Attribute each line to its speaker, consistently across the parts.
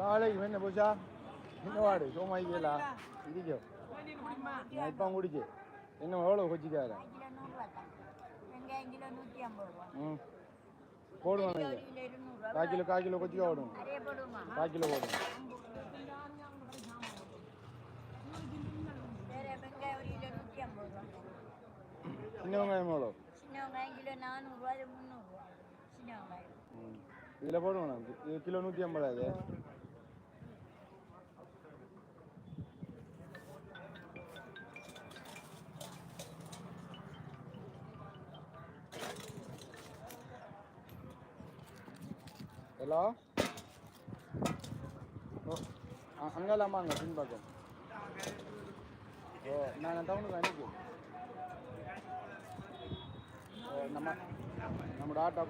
Speaker 1: காலைக்கு என்ன போச்சா? என்ன வாடு சோமாய்க்கலா இருக்கோ நான் இப்போ குடிச்சு என்ன எவ்வளோ கொச்சிக்கார ம். போடுவாங்க இது
Speaker 2: கிலோ இருநூறுவா
Speaker 1: கால் கொச்சிக்கா
Speaker 2: நிறைய போடுமா
Speaker 1: கால்
Speaker 2: ரூபா
Speaker 1: சின்ன வெங்காயம் எவ்வளோ
Speaker 2: சின்ன வெங்காயம் கிலோ நானூறுரூவா இது முந்நூறுரூவா சின்ன வெங்காயம்.
Speaker 1: ம். இதில் போடுவோம் இது கிலோ நூற்றி ஐம்பது அது ஹலோ ஓ அங்கெல்லாம் வாங்க பின்பக்கம் ஓ நான் டவுனுக்கு அனுப்பி நம்ம நம்மளோட ஆட்டோ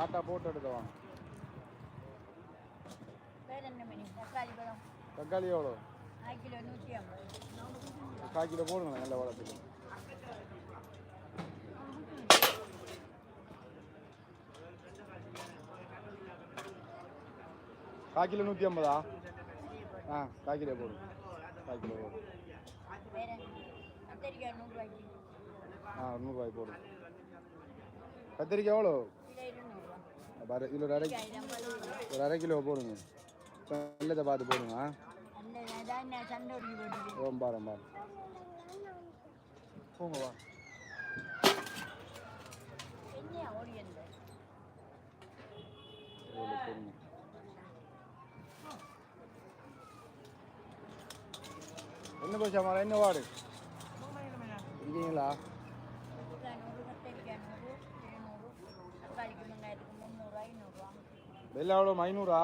Speaker 1: ஆட்டோ போட்டு எடுத்து வாங்க
Speaker 2: தக்காளி
Speaker 1: எவ்வளோ
Speaker 2: கிலோ
Speaker 1: கால் கிலோ போடுங்க நல்ல வளர்த்துக்கு கால் கிலோ நூற்றி ஐம்பதா ஆ கால் கிலோ போடுங்க கால் கிலோ போடுங்க
Speaker 2: வேற கத்திரிக்காய் நூறுரூவாய்க்கு
Speaker 1: ஆ நூறுரூவாய் போடுங்க கத்திரிக்காய் எவ்வளோ? பாரு இதில் ஒரு அரை ஒரு அரை கிலோ போடுங்க. நல்லதை பார்த்து போடுங்க ரொம்ப ரொம்ப போங்க வா
Speaker 2: என்ன ஓடி அந்த
Speaker 1: இவ்வளோ போடுங்க என்ன போச்சா மரம் என்ன வார்டு இருக்கீங்களா
Speaker 2: நூறு கத்திரிக்காய்
Speaker 1: வெள்ளை எவ்வளோ ஐநூறா?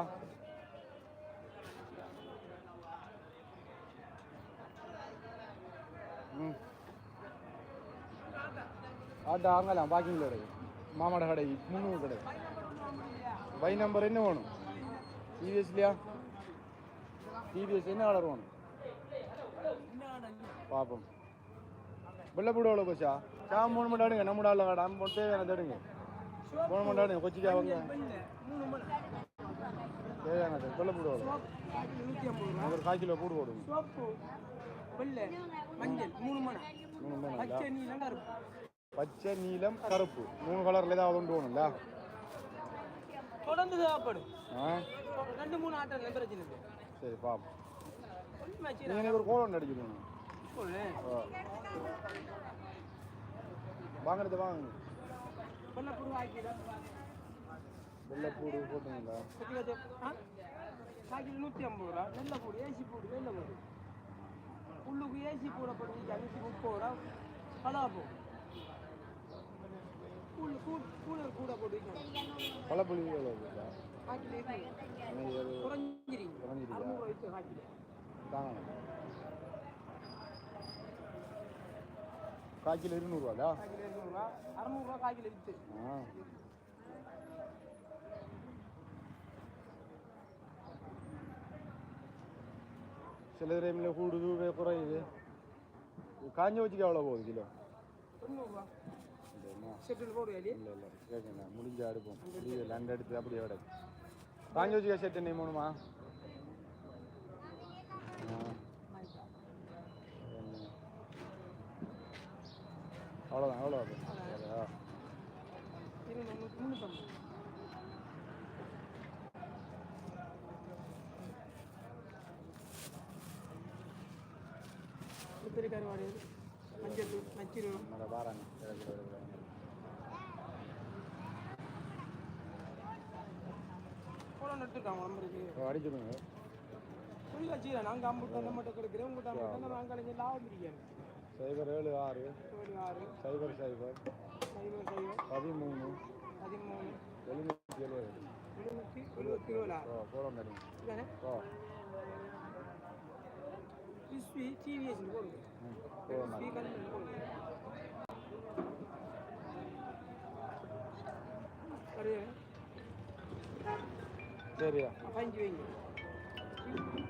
Speaker 1: ம். ஆட்டோ வாங்கலாம் பார்க்கிங் கடை மாமாட கடை முந்நூறு கடை. பை நம்பர் என்ன வேணும்? டிவிஎஸ்லையா டிவிஎஸ் என்ன கலர் வேணும்? பார்ப்போம் வெள்ளப்பூடு எவ்வளோ போச்சா? சா மூணு மணி ஆடுங்க நம்ம ஆள் கடை. நம்ம தேவையான தேடுங்க மூணு மணி ஆடுங்க கொச்சிக்கா வாங்க. தேவையானது வெள்ளப்பூடு எவ்வளோ ஒரு கால் கிலோ பூடு போடுங்க.
Speaker 3: பச்சை நீலம் கருப்பு.
Speaker 1: மூணு கலர்ல ஏதாவது ஒன்று வேணும்ல
Speaker 3: தொடர்ந்து தேவைப்படும் ரெண்டு மூணு ஆட்டம் பிரச்சனை
Speaker 1: சரி பாப்போம். நீங்கள் எனக்கு ஒரு கோலம் அடிக்கணும். வாங்குறது வாங்க. வெள்ளைப்பூடு போட்டுங்களா
Speaker 3: காய்க்கில் நூற்றி ஐம்பது ரூபா வெள்ளை பூடு ஏசி பூடு வெள்ளை பூடு உள்ளுக்கு ஏசி பூட போட்டு நூற்றி முப்பது ரூபா. கலாபம் கூழ் கூழ் கூழர் கூட போட்டு
Speaker 1: பழப்புளி எவ்வளோ
Speaker 3: குறைஞ்சிருங்க.
Speaker 1: குறைஞ்சிருக்கா?
Speaker 3: அறுநூறு காய்க்கில்
Speaker 1: இருநூறுவாடா?
Speaker 3: காய்க்கில் இருநூறுவா? அறநூறுவா காய்க்கில் விற்று
Speaker 1: ஆ. சில டைமில் கூடுது குறையுது. காஞ்ச வச்சுக்க எவ்வளோ போகுது கிலோ?
Speaker 3: தொண்ணூறுவா. செட்டில் போடுவா
Speaker 1: இல்லை இல்லை கேட்கணும் முடிஞ்சா எடுப்போம் முடியல ரெண்டு எடுத்து அப்படியே விட. காஞ்சி வச்சுக்க செட் என்ன மூணுமா ஆ. என்ன? அவ்வளோதான் அவ்வளோ சரியா?
Speaker 3: இருநூறு முந்நூற்றம்பது உத்திரிக்காய் வாடி மஞ்சள்
Speaker 1: கிலோ இருக்கிறாங்க
Speaker 3: போன எடுத்துருக்காங்க நம்பருக்கு.
Speaker 1: அடிச்சிடுங்க
Speaker 3: புள்ளி வச்சுக்கிறேன் நாங்கள் அம்புட்டு அந்த மட்டும் கொடுக்குறேன் உங்கள்கிட்ட நம்ம அஞ்சு லாபம் பிரிக்கிறேன்
Speaker 1: சைபர் ஏழு ஆறு. சைபர் சைபர். பதிமூணு.
Speaker 3: பதிமூணு.
Speaker 1: எழுநூற்றி எழுபது
Speaker 3: எழுநூற்றி எழுபத்தி ஏழு.
Speaker 1: ஓ முடியும்
Speaker 3: இதானே?
Speaker 1: ஓ
Speaker 3: கிறிஸ்பி டிவிஎஸ் போடுங்க கிறிஸ்பி கல்வி போடுங்க
Speaker 1: சரியா.
Speaker 3: வைங்க. கிறிஸ்பி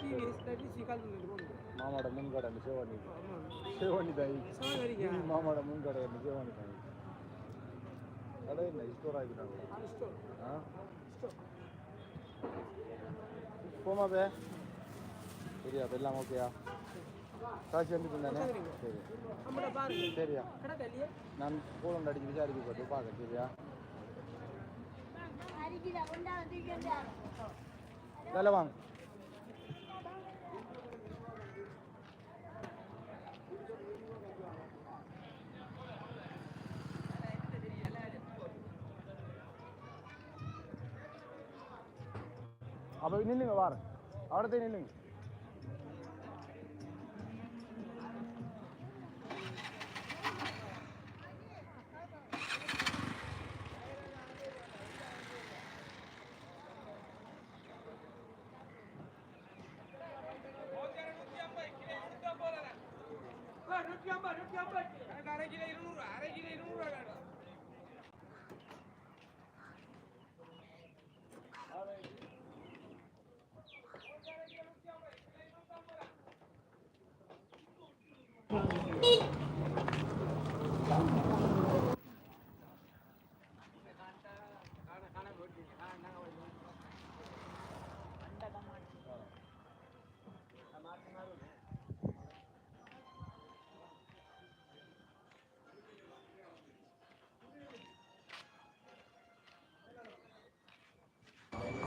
Speaker 3: டிவிஎஸ் கிறிஸ்பி கல்வி போடுங்க
Speaker 1: மாமாட முன் கடை அந்த சிவண்ணி
Speaker 3: ஆமாம்
Speaker 1: சிவண்ணி தாய்.
Speaker 3: சோதரிங்க
Speaker 1: மாமாட முன் கடை அந்த சிவண்ணி தாய். கடை என்ன ஸ்டோர் ஆகிட்டாங்க
Speaker 3: ஸ்டோர்
Speaker 1: ஆ
Speaker 3: ஸ்டோர்
Speaker 1: போமா பே. சரியா எல்லாம் ஓகேயா காசு வந்துட்டு தானே சரி. சரியா. நான் போலண்ட் அடிச்சு விசாரிச்சு போட்டு பார்க்க சரியா?
Speaker 2: அரிக்கில கொண்டா வந்து
Speaker 1: வேலை வாங்க. அப்போ நில்லுங்க வார அவடத்தே நில்லுங்க.
Speaker 3: நூற்றி ஐம்பது நூற்றி ஐம்பது எனக்கு அரை கிலோ இருநூறு அரை கிலோ இருநூறு வேணும்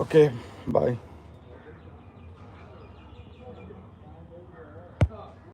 Speaker 1: Okay, bye.